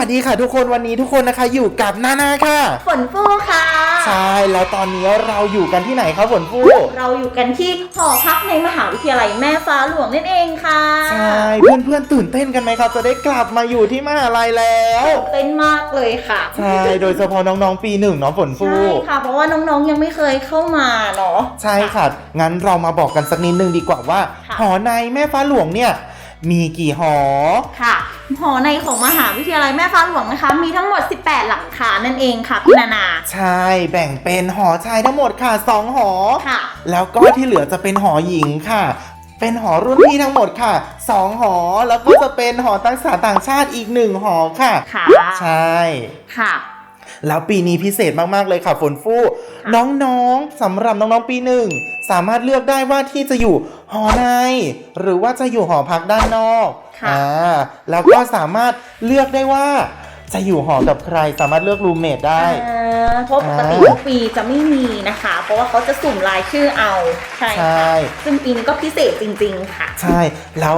วัสดีค่ะทุกคนวันนี้ทุกคนนะคะอยู่กับนานาค่ะ ฝนฟูค่ะ ใช่แล้วตอนนี้เราอยู่กันที่ไหนครับฝนฟูเราอยู่กันที่หอพักในมหาวิทยาลัยแม่ฟ้าหลวงนั่นเองค่ะใช่เพื่อนๆตื่นเต้นกันไหมครับจะได้กลับมาอยู่ที่มหาลัยแล้วเต้นมากเลยค่ะใช่โดยเฉพาะน้องๆปีหนึ่งเนาะฝนฟูใช่ค่ะ เพราะว่าน้องๆยังไม่เคยเข้ามาเนาะใช่ค่ะงั้นเรามาบอกกันสักนิดนึงดีกว่าว่าค่ะหอในแม่ฟ้าหลวงเนี่ยมีกี่หอค่ะ หอในของมหาวิทยาลัยแม่ฟ้าหลวงนะคะ มีทั้งหมด 18 หลังคานั่นเองค่ะพี่นานา ใช่แบ่งเป็นหอชายทั้งหมดค่ะสองหอ ค่ะ แล้วก็ที่เหลือจะเป็นหอหญิงค่ะ เป็นหอรุ่นพี่ทั้งหมดค่ะสองหอ แล้วก็จะเป็นหอตั้งษาต่างชาติอีกหนึ่งหอค่ะ ค่ะ ใช่ ค่ะ แล้วปีนี้พิเศษมาก ๆ เลยค่ะฝนฟู่ค่ะน้องๆสำหรับน้องๆปีหนึ่งสามารถเลือกได้ว่าที่จะอยู่หอใน หรือว่าจะอยู่หอพักด้านนอกค่ะอ่าแล้วก็สามารถเลือกได้ว่า จะอยู่หอกับใครสามารถเลือกรูเมทได้ อ่าเพราะปกติอ่าทุกปีจะไม่มีนะคะ เพราะว่าเขาจะสุ่มรายชื่อเอาใช่ใช่ค่ะซึ่งปีนี้ก็พิเศษจริง ๆ ค่ะ ใช่ แล้ว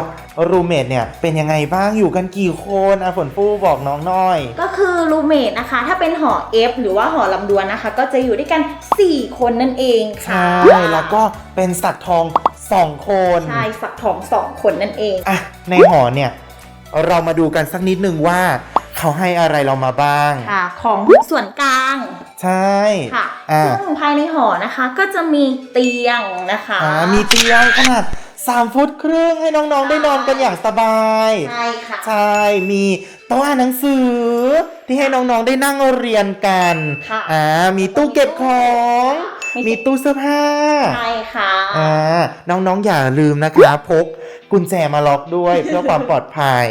รูเมทเนี่ยเป็นยังไงบ้างอยู่กันกี่คนอะฝนฟู่บอกน้องหน่อย ก็คือรูเมทนะคะ ถ้าเป็นหอ F หรือว่าหอลำดวนนะคะ ก็จะอยู่ด้วยกัน 4 คนนั่นเองค่ะใช่แล้วก็เป็นสักทองสองคน ใช่ฝักทองสองคนนั่นเอง อะในหอเนี่ยเรามาดูกันสักนิดหนึ่งว่า เขาให้อะไรเรามาบ้าง ค่ะ ของส่วนกลางใช่ ค่ะอ่า ซึ่งภายในหอนะคะ ก็จะมีเตียงนะคะอ่ามีเตียงขนาด3ฟุตครึ่งให้น้องๆได้นอนกันอย่างสบาย ใช่ค่ะ ใช่ มีโต๊ะอ่านหนังสือ ที่ให้น้องๆได้นั่งเรียนกันค่ะ อ่ามีตู้เก็บของไม่ใช่มีตู้เสื้อผ้า ใช่ค่ะ อ่าน้องๆอย่าลืมนะคะพกกุญแจมาล็อกด้วยเพื่อความปลอดภัย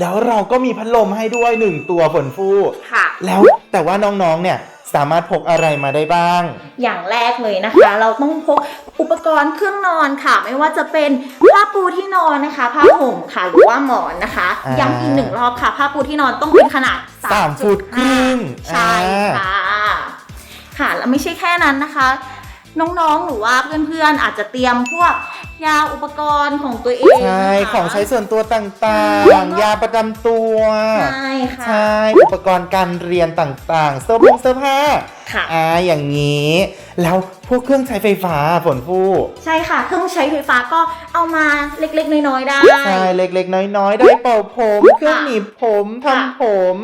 แล้วเราก็มีพัดลมให้ด้วยหนึ่งตัวฝนฟูค่ะ แล้วแต่ว่าน้องๆ เนี่ยสามารถพกอะไรมาได้บ้าง อย่างแรกเลยนะคะ เราต้องพกอุปกรณ์เครื่องนอนค่ะ ไม่ว่าจะเป็นผ้าปูที่นอนนะคะ ผ้าห่มค่ะหรือว่าหมอนนะคะอ่า ย้ำอีกหนึ่งรอบค่ะ ผ้าปูที่นอนต้องเป็นขนาดสามฟุตครึ่งใช่ค่ะ ค่ะแล้วไม่ใช่แค่นั้นนะคะ น้องๆหรือว่าเพื่อนๆอาจจะเตรียมพวก ยาอุปกรณ์ของตัวเองใช่นะคะ ของใช้ส่วนตัวต่างใช่ๆยาประจำตัว ใช่ค่ะ ใช่ อุปกรณ์การเรียนต่างๆ เสื้อผงเสื้อผ้า ค่ะ อ่าอย่างนี้ แล้วพวกเครื่องใช้ไฟฟ้าฝนฟู่ใช่ค่ะ เครื่องใช้ไฟฟ้าก็เอามาเล็กๆ น้อยๆได้ ใช่เล็กๆ น้อยๆ ได้เป่าผม เครื่องหนีบผมค่ะ ทำผม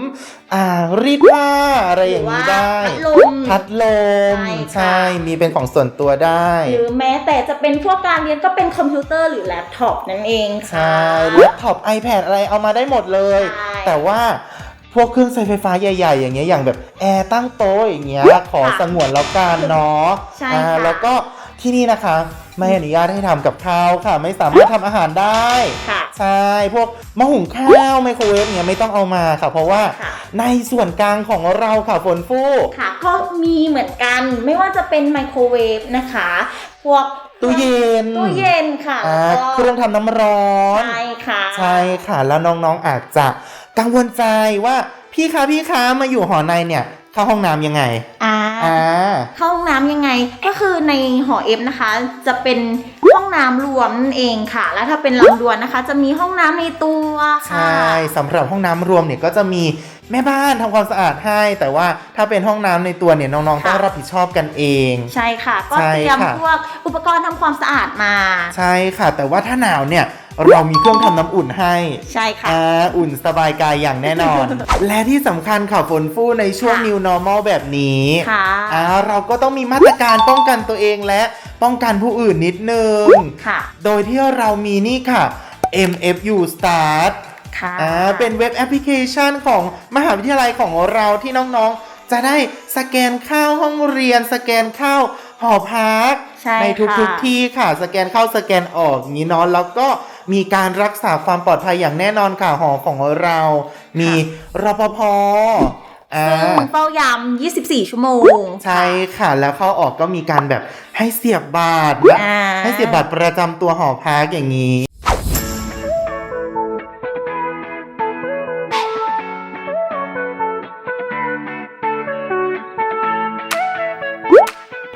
อ่ารีดผ้าอะไรอย่างนี้ได้ หรือว่าพัดลม พัดลม ใช่ค่ะ ใช่มีเป็นของส่วนตัวได้ หรือแม้แต่จะเป็นพวกการเรียนก็เป็นคอมพิวเตอร์หรือแล็ปท็อปนั่นเองใช่ค่ะแล็ปท็อป iPad อะไรเอามาได้หมดเลย ใช่แต่ว่า พวกเครื่องใช้ไฟฟ้าใหญ่ ๆ อย่างเงี้ยอย่างแบบแอร์ตั้งโต๊ะอย่างเงี้ยขอค่ะสงวนแล้วกันเนาะใช่อ่าค่ะแล้วก็ที่นี่นะคะ ไม่อนุญาตให้ทำกับข้าวค่ะ ไม่สามารถทำอาหารได้ ค่ะ ใช่ พวกหม้อหุงข้าวไมโครเวฟเนี่ยไม่ต้องเอามาค่ะ เพราะว่าค่ะ ในส่วนกลางของเราค่ะฝนฟู่ ค่ะก็มีเหมือนกันไม่ว่าจะเป็นไมโครเวฟนะคะ พวกตู้เย็นตู้เย็นค่ะอ่าแล้วเคก็รื่องทำน้ำร้อน ใช่ค่ะ ใช่ค่ะแล้วน้องๆอาจจะ กังวลใจว่าพี่คะพี่คะมาอยู่หอในเนี่ยเข้าห้องน้ำยังไงอ่าอ่าเข้าห้องน้ำยังไง ก็คือในหอเอฟนะคะ จะเป็นห้องน้ำรวมนั่นเองค่ะ แล้วถ้าเป็นลำดวนนะคะ จะมีห้องน้ำในตัวค่ะใช่สำหรับห้องน้ำรวมเนี่ยก็จะมีแม่บ้านทำความสะอาดให้ แต่ว่าถ้าเป็นห้องน้ำในตัวเนี่ยน้องๆค่ะต้องรับผิดชอบกันเอง ใช่ค่ะ ก็ใช่เตรียมค่ะพวกอุปกรณ์ทำความสะอาดมา ใช่ค่ะ แต่ว่าถ้าหนาวเนี่ย เรามีเครื่องทำน้ำอุ่นให้ใช่ค่ะ อ่าอุ่นสบายกายอย่างแน่นอน และที่สำคัญค่ะฝนฟู่ในช่วง ค่ะ new normal แบบนี้ค่ะ อ่าเราก็ต้องมีมาตรการป้องกันตัวเองและป้องกันผู้อื่นนิดนึง ค่ะ โดยที่เรามีนี่ค่ะ MFU Start ค่ะอ่าเป็นเว็บแอปพลิเคชันของมหาวิทยาลัยของเราที่น้องๆ จะได้สแกนเข้าห้องเรียน สแกนเข้าหอพัก ใช่ทุกค่ะ ๆที่ค่ะ สแกนเข้าสแกนออกอย่างนี้เนาะแล้วก็ มีการรักษาความปลอดภัยอย่างแน่นอนค่ะหอของเรา มีรปภอ่าซึ่งเฝ้ายาม 24 ชั่วโมง ใช่ค่ะ แล้วเข้าออกก็มีการแบบให้เสียบบัตรและอ่า ให้เสียบบัตรประจำตัวหอพักอย่างนี้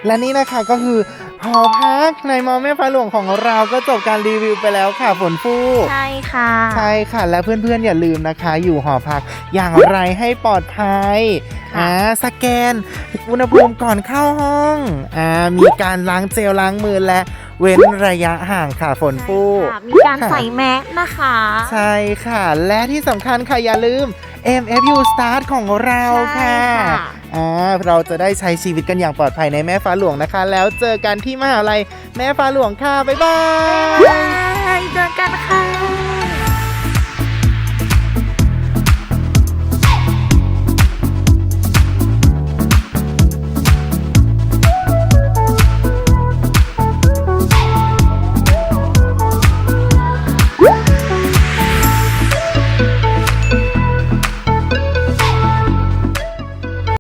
และนี่นะคะก็คือ หออพักในมอแม่ฟ้าหลวงของเราก็จบการรีวิวไปแล้วค่ะฝนฟูใช่ค่ะ ใช่ค่ะ และเพื่อนๆอย่าลืมนะคะ อยู่หอพักอย่างไรให้ปลอดภัยค่ะอ่าสแกน อุณหภูมิก่อนเข้าห้องอ่ามีการล้างเจลล้างมือและเว้นระยะห่างค่ะฝนฟูค่ะมีการใส่แมสนะคะ ใช่ค่ะ และที่สำคัญค่ะอย่าลืม MFU Start ของเราค่ะใช่ค่ะ อ่าเราจะได้ใช้ชีวิตกันอย่างปลอดภัยในแม่ฟ้าหลวงนะคะ แล้วเจอกันที่มหาลัยแม่ฟ้าหลวงค่ะ บ๊ายบายบายเจอกันค่ะ